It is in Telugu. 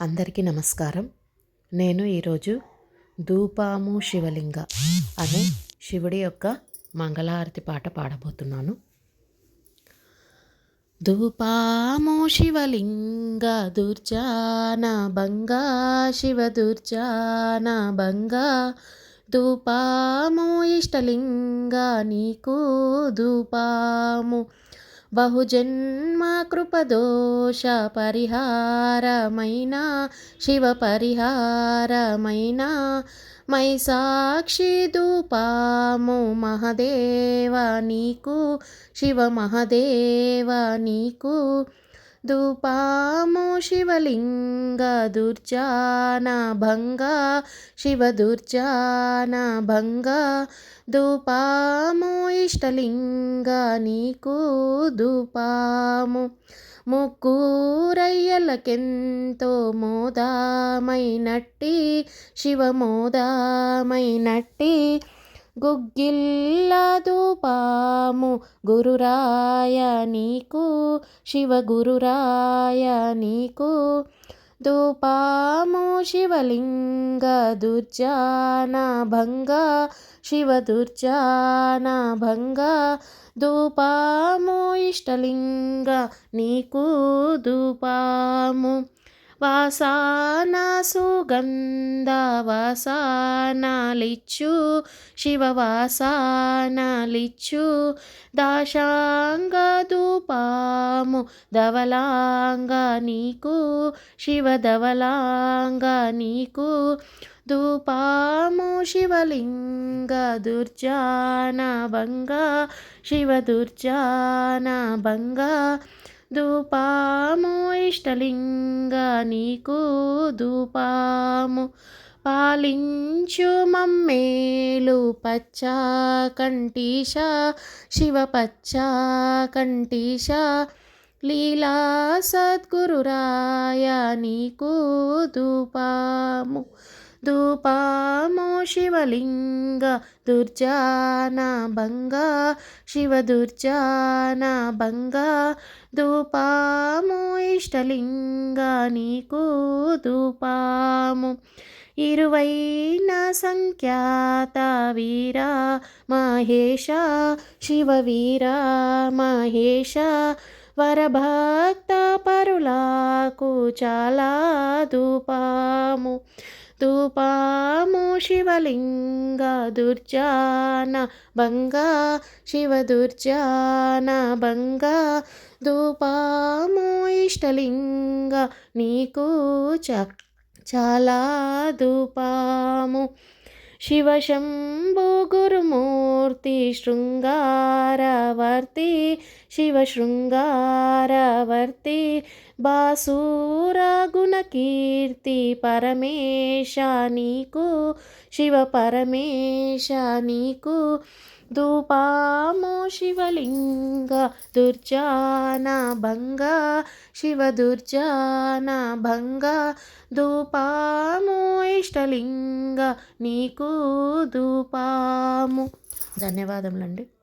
అందరికీ నమస్కారం. నేను ఈరోజు ధూపాము శివలింగ అనే శివుడి యొక్క మంగళహారతి పాట పాడబోతున్నాను. ధూపాము శివలింగ దుర్జాన భంగా శివ దుర్జాన భంగా ధూపాము ఇష్టలింగ నీకు ధూపాము బహుజన్మ కృపదోష పరిహారమైన శివ పరిహారమైన మై సాక్షి దూపాము మహదేవ నీకు శివ మహదేవ నీకు ధూపాము శివలింగ దుర్జాన భంగ శివ దుర్జాన భంగ. ధూపాము ఇష్టలింగ నీకు ధూపాము. ముక్కూరయ్యలకెంతో మోదామైనట్టి శివమోదామైనట్టి గుగ్గిల్ల శివము గురురాయ నీకు శివ గురురాయ నీకు. ధూపాము శివలింగ దుర్జాన భంగ శివ దుర్జాన భంగ. ధూపాము ఇష్టలింగ నీకు ధూపాము వాసాన సుగంధ వాసానాలిచ్చు శివవాసానాలిచ్చు దాశాంగ ధూపాము ధవలాంగ నీకు శివ ధవలాంగ నీకు. ధూపాము శివలింగ దుర్జాన భంగ శివ దుర్జాన భంగ ధూపాము ఇష్టలింగా నీకు ధూపాము పాలించు మమ్మేలు పచ్చ కంఠీష శివ పచ్చ కంఠీష. లీలా సద్గురురాయ నీకు ధూపాము. ధూపాము శివలింగ దుర్జాన భంగ శివ దుర్జాన భంగ. ధూపాము ఇష్టలింగ నీకు ధూపాము. ఇరువైన సంఖ్యాత వీరా మహేష శివ వీర మహేష వరభక్త పరులకు చాలా దూపాము దూపాము శివలింగ దుర్జాన భంగ శివ దుర్జాన భంగ. దూపాము ఇష్టలింగ నీకు చ చాలా ధూపాము. శివశంభు గురుమూర్తి శృంగారవర్తి శివ శృంగారవర్తి బాసూర గుణకీర్తి పరమేశ నీకు శివ పరమేశ నీకు ధూపామో శివలింగ దుర్జాన భంగ శివ దుర్జాన భంగ ధూపామో ఇష్టలింగ నీకు ధూపాము. ధన్యవాదములండి.